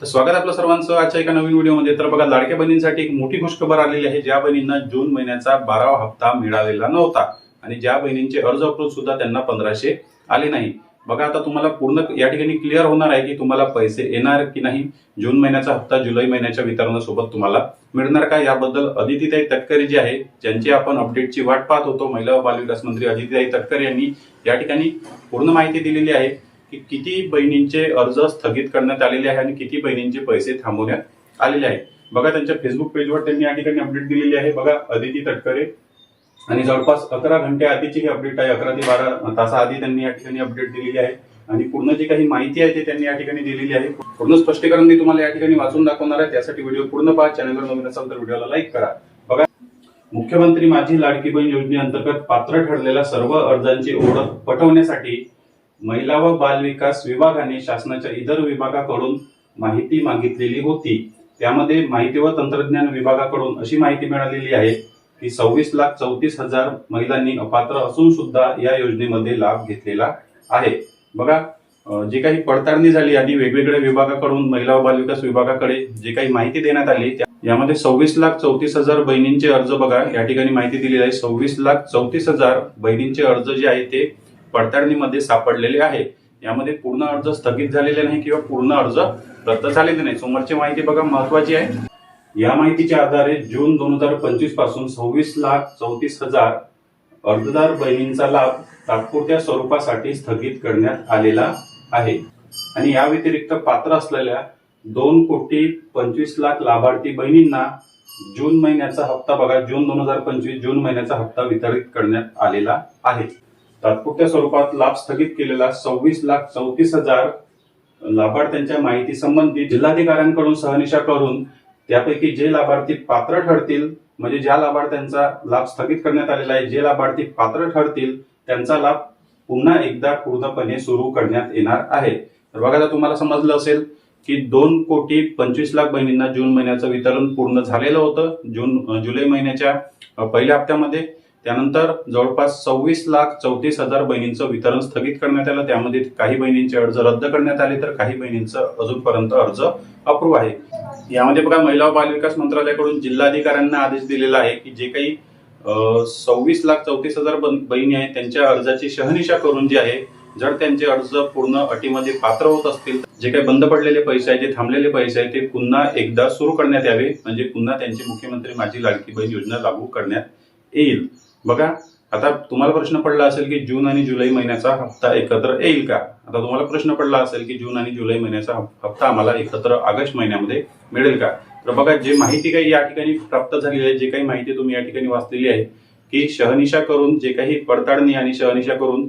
तर स्वागत आपलं सर्वांचं. आजच्या एका नवीन व्हिडिओमध्ये. तर बघा लाडक्या बहिणींसाठी एक मोठी खुशखबर आलेली आहे. ज्या बहिणींना जून महिन्याचा बारावा हप्ता मिळालेला नव्हता आणि ज्या बहिणींचे अर्ज अप्रूव्ह सुद्धा त्यांना पंधराशे आले नाही. बघा आता तुम्हाला पूर्ण या ठिकाणी क्लिअर होणार आहे की तुम्हाला पैसे येणार की नाही. जून महिन्याचा हप्ता जुलै महिन्याच्या वितरणासोबत तुम्हाला मिळणार का? याबद्दल अदितीताई तटकरे जी आहे ज्यांची आपण अपडेटची वाट पाहत होतो महिला व बालविकास मंत्री अदितीताई तटकरे यांनी या ठिकाणी पूर्ण माहिती दिलेली आहे. की किती बहिणींचे अर्ज स्थगित करण्यात आलेले आहे आणि किती बहिणींचे पैसे थांबवण्यात आलेले आहे बघा त्यांच्या फेसबुक पेजवर त्यांनी या ठिकाणी अपडेट दिलेली आहे. बघा अदिती तटकरे आणि जवळपास अकरा घंटे आधीची ही अपडेट आहे. अकरा ते बारा तासाआधी त्यांनी या ठिकाणी अपडेट दिलेली आहे. आणि पूर्ण जी काही माहिती आहे ती त्यांनी या ठिकाणी दिलेली आहे. पूर्ण स्पष्टीकरण मी तुम्हाला या ठिकाणी वाचून दाखवणार आहे. त्यासाठी व्हिडिओ पूर्ण पहा. चॅनलवर नवीन असाल तर व्हिडिओला लाईक करा. बघा मुख्यमंत्री माझी लाडकी बहीण योजनेअंतर्गत पात्र ठरलेल्या सर्व अर्जांची ओळख पटवण्यासाठी महिला व बाल विकास विभागाने शासनाच्या इतर विभागाकडून माहिती मागितलेली होती. त्यामध्ये माहिती व तंत्रज्ञान विभागाकडून अशी माहिती मिळालेली आहे की सव्वीस लाख चौतीस हजार महिलांनी अपात्र असून सुद्धा या योजनेमध्ये लाभ घेतलेला आहे. बघा जी काही पडताळणी झाली आणि वेगवेगळ्या विभागाकडून महिला व बालविकास विभागाकडे जी काही माहिती देण्यात आली यामध्ये सव्वीस लाख चौतीस हजार बहिणींचे अर्ज बघा या ठिकाणी माहिती दिलेली आहे. सव्वीस लाख चौतीस हजार बहिणींचे अर्ज जे आहे ते पडताळणीमध्ये सापडलेले आहे. यामध्ये पूर्ण अर्ज स्थगित झालेले नाही किंवा पूर्ण अर्ज रद्द झालेले नाही. समोरची माहिती बघा महत्वाची आहे. या माहितीच्या आधारे जून दोन हजार पंचवीसपासून सव्वीस लाख चौतीस हजार अर्जदार बहिणींचा लाभ तात्पुरत्या स्वरूपासाठी स्थगित करण्यात आलेला आहे. आणि या व्यतिरिक्त पात्र असलेल्या दोन कोटी पंचवीस लाख लाभार्थी बहिणींना जून महिन्याचा हप्ता बघा जून दोन हजार पंचवीस जून महिन्याचा हप्ता वितरित करण्यात आलेला आहे. तात्पुरत्या स्वरूपात लाभ स्थगित केलेला सव्वीस लाख चौतीस हजार लाभार्थ्यांच्या माहिती संबंधी जिल्हाधिकाऱ्यांकडून सहनिशा करून त्यापैकी जे लाभार्थी पात्र ठरतील म्हणजे ज्या लाभार्थ्यांचा लाभ स्थगित करण्यात आलेला आहे जे लाभार्थी पात्र ठरतील त्यांचा लाभ पुन्हा एकदा पूर्णपणे सुरू करण्यात येणार आहे. तर बघा तुम्हाला समजलं असेल की दोन कोटी पंचवीस लाख बहिणींना जून महिन्याचं वितरण पूर्ण झालेलं होतं जून जुलै महिन्याच्या पहिल्या हप्त्यामध्ये. त्यानंतर जवळपास सव्वीस लाख चौतीस हजार बहिणींचं वितरण स्थगित करण्यात आलं. त्यामध्ये काही बहिणींचे अर्ज रद्द करण्यात आले तर काही बहिणींचं अजूनपर्यंत अर्ज अप्रूव्ह आहे. यामध्ये बघा महिला व बालविकास मंत्रालयाकडून जिल्हाधिकाऱ्यांना आदेश दिलेला आहे की जे काही सव्वीस लाख चौतीस हजार बहिणी आहेत त्यांच्या अर्जाची शहनिशा करून जी आहे जर त्यांचे अर्ज पूर्ण अटीमध्ये पात्र होत असतील जे काही बंद पडलेले पैसे आहेत जे थांबलेले पैसे आहेत ते पुन्हा एकदा सुरू करण्यात यावे. म्हणजे पुन्हा त्यांची मुख्यमंत्री माझी लाडकी बहीण योजना लागू करण्यात येईल. बघा आता तुम्हाला प्रश्न पडला असेल की जून आणि जुलै महिन्याचा हप्ता एकत्र येईल का? आता तुम्हाला प्रश्न पडला असेल की जून आणि जुलै महिन्याचा हप्ता आम्हाला एकत्र ऑगस्ट महिन्यामध्ये मिळेल का? तर बघा जे माहिती काही या ठिकाणी प्राप्त झालेली आहे जे काही माहिती तुम्ही या ठिकाणी वाचलेली आहे की शहनिशा करून जे काही पडताळणी आणि शहनिशा करून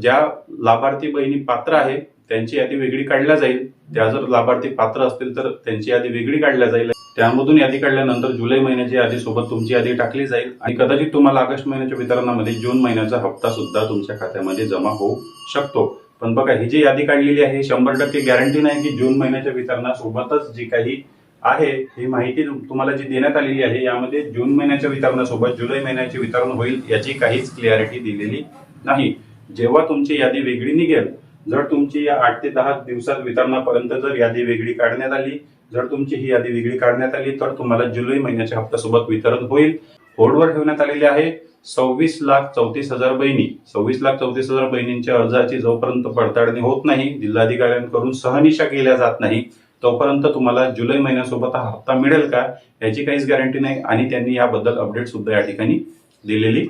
ज्या लाभार्थी बहिणी पात्र आहे त्यांची यादी वेगळी काढल्या जाईल. त्या जर लाभार्थी पात्र असतील तर त्यांची यादी वेगळी काढल्या जाईल. त्यामधून यादी काढल्यानंतर जुलै महिन्याची यादी सोबत तुमची यादी टाकली जाईल. आणि कदाचित तुम्हाला ऑगस्ट महिन्याच्या वितरणामध्ये जून महिन्याचा हप्ता सुद्धा तुमच्या खात्यामध्ये जमा होऊ शकतो. पण बघा ही जी यादी काढलेली आहे शंभर टक्के गॅरंटी नाही की जून महिन्याच्या वितरणासोबतच जी काही आहे ही माहिती तुम्हाला जी देण्यात आलेली आहे यामध्ये जून महिन्याच्या वितरणासोबत जुलै महिन्याचे वितरण होईल याची काहीच क्लिअरिटी दिलेली नाही. जेव्हा तुमची यादी वेगळी निघेल जर तुमची या आठ ते दहा दिवसात वितरणापर्यंत जर यादी वेगळी काढण्यात आली जर तुमची ही यादी वेगळी काढण्यात आली तर तुम्हाला जुलै महिन्याच्या हप्त्यासोबत वितरण होईल. होल्डवर ठेवण्यात आलेले आहे सव्वीस लाख चौतीस हजार बहिणी. सव्वीस लाख चौतीस हजार बहिणींच्या अर्जाची जोपर्यंत पडताळणी होत नाही जिल्हाधिकाऱ्यांकडून सहनिशा केल्या जात नाही तोपर्यंत तुम्हाला जुलै महिन्यासोबत हा हप्ता मिळेल का याची काहीच गॅरंटी नाही आणि त्यांनी याबद्दल अपडेट सुद्धा या ठिकाणी दिलेली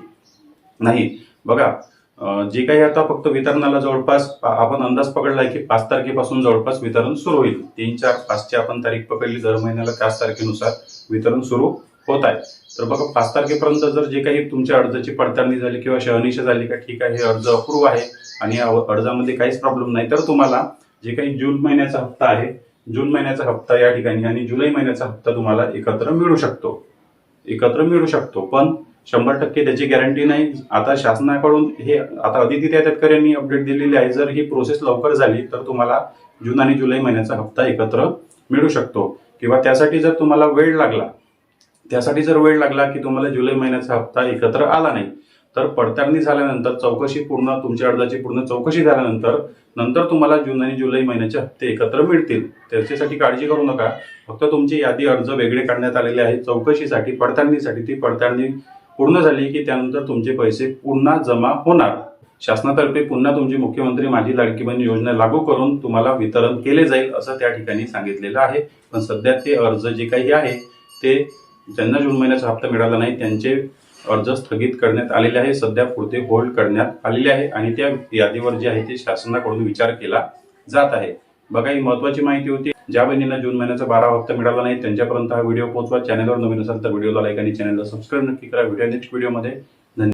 नाही. बघा जे काही आता फक्त वितरणाला जवळपास आपण अंदाज पकडला की पाच तारखेपासून जवळपास वितरण सुरू होईल. तीन चार पाचची आपण तारीख पकडली दर महिन्याला पाच तारखेनुसार वितरण सुरू होत आहे. तर बघा पाच तारखेपर्यंत जर जे काही तुमच्या अर्जाची पडताळणी झाली किंवा शहनिशा झाली का ठीक आहे हे अर्ज अप्रूव्ह आहे आणि अर्जामध्ये काहीच प्रॉब्लेम नाही तर तुम्हाला जे काही जून महिन्याचा हप्ता आहे जून महिन्याचा हप्ता या ठिकाणी आणि जुलै महिन्याचा हप्ता तुम्हाला एकत्र मिळू शकतो. एकत्र मिळू शकतो. पण शंभर टक्के त्याची गॅरंटी नाही. आता शासनाकडून हे आता अदिती त्या तटकरे यांनी अपडेट दिलेली आहे. जर ही प्रोसेस लवकर झाली तर तुम्हाला जून आणि जुलै महिन्याचा हप्ता एकत्र मिळू शकतो. किंवा त्यासाठी जर तुम्हाला वेळ लागला त्यासाठी जर वेळ लागला की तुम्हाला जुलै महिन्याचा हप्ता एकत्र आला नाही तर पडताळणी झाल्यानंतर चौकशी पूर्ण तुमच्या अर्जाची पूर्ण चौकशी झाल्यानंतर नंतर तुम्हाला जून आणि जुलै महिन्याचे हप्ते एकत्र मिळतील. त्याच्यासाठी काळजी करू नका. फक्त तुमची यादी अर्ज वेगळे काढण्यात आलेले आहे चौकशीसाठी पडताळणीसाठी ती पडताळणी पूर्ण झाली की त्यानंतर तुमचे पैसे पुन्हा जमा होणार. शासनातर्फे पुन्हा तुमची मुख्यमंत्री माझी लाडकी बहीण योजना लागू करून तुम्हाला वितरण केले जाईल असं त्या ठिकाणी सांगितलेलं आहे. पण सध्या ते अर्ज जे काही आहे ते ज्यांना जून महिन्याचा हप्ता मिळाला नाही त्यांचे अर्ज स्थगित करण्यात आलेले आहे. सध्या पुरते होल्ड करण्यात आलेले आहे आणि त्या यादीवर जे आहे ते शासनाकडून विचार केला जात आहे. बघा ही महत्वाची माहिती होती. ज्या बहिणींना जून महिन्याचा बारा हप्ता मिळाला नाही त्यांच्यापर्यंत हा व्हिडिओ पोहोचवा. चॅनलवर नवीन असेल तर व्हिडिओला लाईक आणि चॅनलला सबस्क्राईब नक्की करा. व्हिडिओ नेक्स्ट व्हिडिओमध्ये